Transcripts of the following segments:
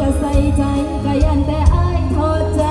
จะใส่ใจก็ยันแต่อายทษใจ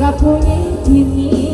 กับผู้หญิงที่มี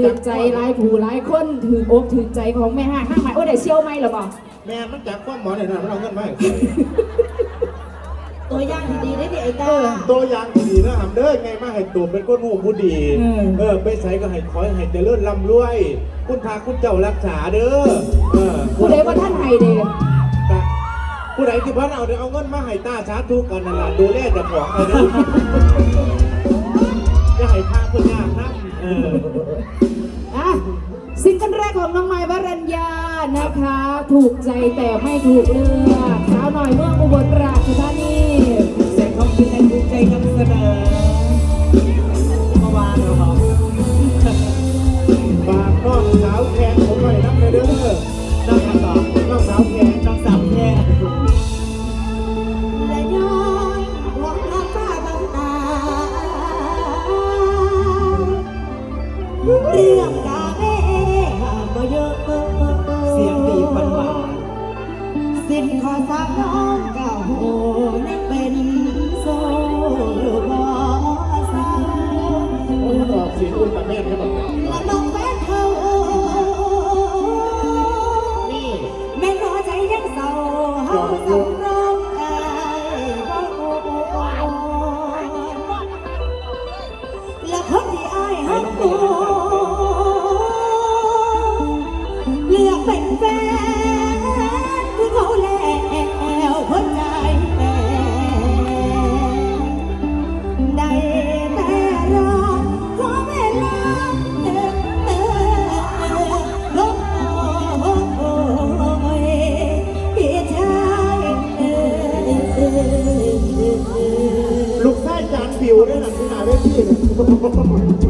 ถือใจหลายผู้หลายคนถืออกถือใจของแม่ห้างห้างหม่โอ้ได้เชี่ยวไหมหรอบ่แม่มันจากความหมอเหนนะมันเราเงินไหมตัวอย่างดีๆได้ดิไอ้ตาตัวอย่างดีๆนะหำเด้อไงมาให้ตัวเป็นคนหูผู้ดี เออไปใส่ก็ให้คอยให้เจริญร่ำรวย คุณพาคุณเจ้ารักษาเด้อเออผู้ใดว่าท่านไห้เด้ผู้ใดที่พันเอาเอาเงินมาให้ตาชาทุกกันนั่นแหละดูแลจะบอกเอาเด้อจะให้พาเพื่นยากนะเออ ซิงเกิลแรกของน้องไม้วรัญญานะคะ ถูกใจแต่ไม่ถูกเลือกสาวหน่อยเมื่ออุบลราชธานีเสียงของคุณนั้นถูกใจนำเสนอเมาวานเราหอกฝากรอบสาวแขกผมหน่อยนับเลยเด้อ ฮักดีอ้ายฮัตัว Thank you.